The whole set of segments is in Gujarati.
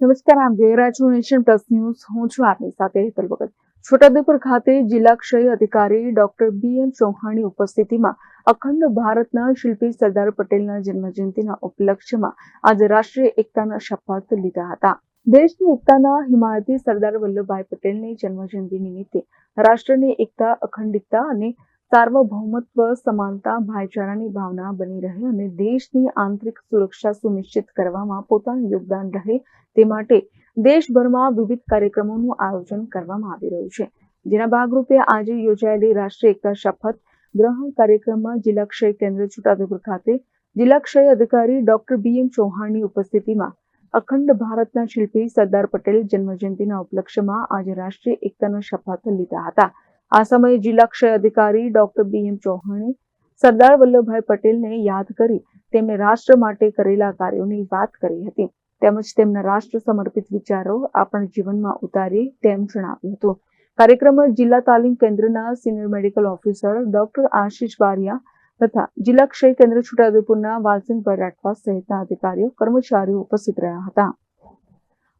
નમસ્કાર આમ જોઈ રહ્યા છો નેશન પ્લસ ન્યૂઝ. હું છું આપની સાથે હેતલ ભગત. છોટાઉદેપુર ખાતે જિલ્લા ક્ષય અધિકારી ડોક્ટર બી એમ ચૌહાણની ઉપસ્થિતિમાં અખંડ ભારતના શિલ્પી સરદાર પટેલના જન્મજયંતિના ઉપલક્ષ્યમાં આજે રાષ્ટ્રીય એકતાના શપથ લીધા હતા. દેશની એકતાના હિમાયતી સરદાર વલ્લભભાઈ પટેલની જન્મજયંતિ નિમિત્તે રાષ્ટ્રની એકતા, અખંડિતતા અને સાર્વભૌમત્વ, સમાનતા, ભાઈચારાની ભાવના બની રહે અને દેશની આંતરિક સુરક્ષા સુનિશ્ચિત કરવામાં પોતાનું યોગદાન રહે તે માટે દેશભરમાં વિવિધ કાર્યક્રમોનું આયોજન કરવામાં આવી રહ્યું છે. જેના ભાગરૂપે આજે યોજાયેલી રાષ્ટ્રીય એકતા શપથ ગ્રહણ કાર્યક્રમમાં જિલ્લા ક્ષય કેન્દ્ર છોટાઉદેપુર ખાતે જિલ્લા ક્ષય અધિકારી ડોક્ટર બી એમ ચૌહાણની ઉપસ્થિતિમાં અખંડ ભારતના શિલ્પી સરદાર પટેલ જન્મજયંતિના ઉપલક્ષ્યમાં આજે રાષ્ટ્રીય એકતાના શપથ લીધા હતા. આ સમયે જિલ્લા ક્ષય અધિકારી ડોક્ટર બી એમ ચૌહાણે સરદાર વલ્લભભાઈ પટેલને યાદ કરી તેમને રાષ્ટ્ર માટે કરેલા કાર્યોની વાત કરી હતી. તેમજ તેમના રાષ્ટ્ર સમર્પિત વિચારો આપણા જીવનમાં ઉતારીએ તેમ જણાવ્યું હતું. કાર્યક્રમમાં જિલ્લા તાલીમ કેન્દ્રના senior medical officer doctor Ashish Bariya તથા જિલ્લા ક્ષય કેન્દ્ર છોટાઉદેપુરના વાલસિંહભાઈ રાઠવા સહિતના અધિકારીઓ, કર્મચારીઓ ઉપસ્થિત રહ્યા હતા.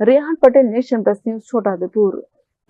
Rehan Patel nation plus news Chhotaudepur.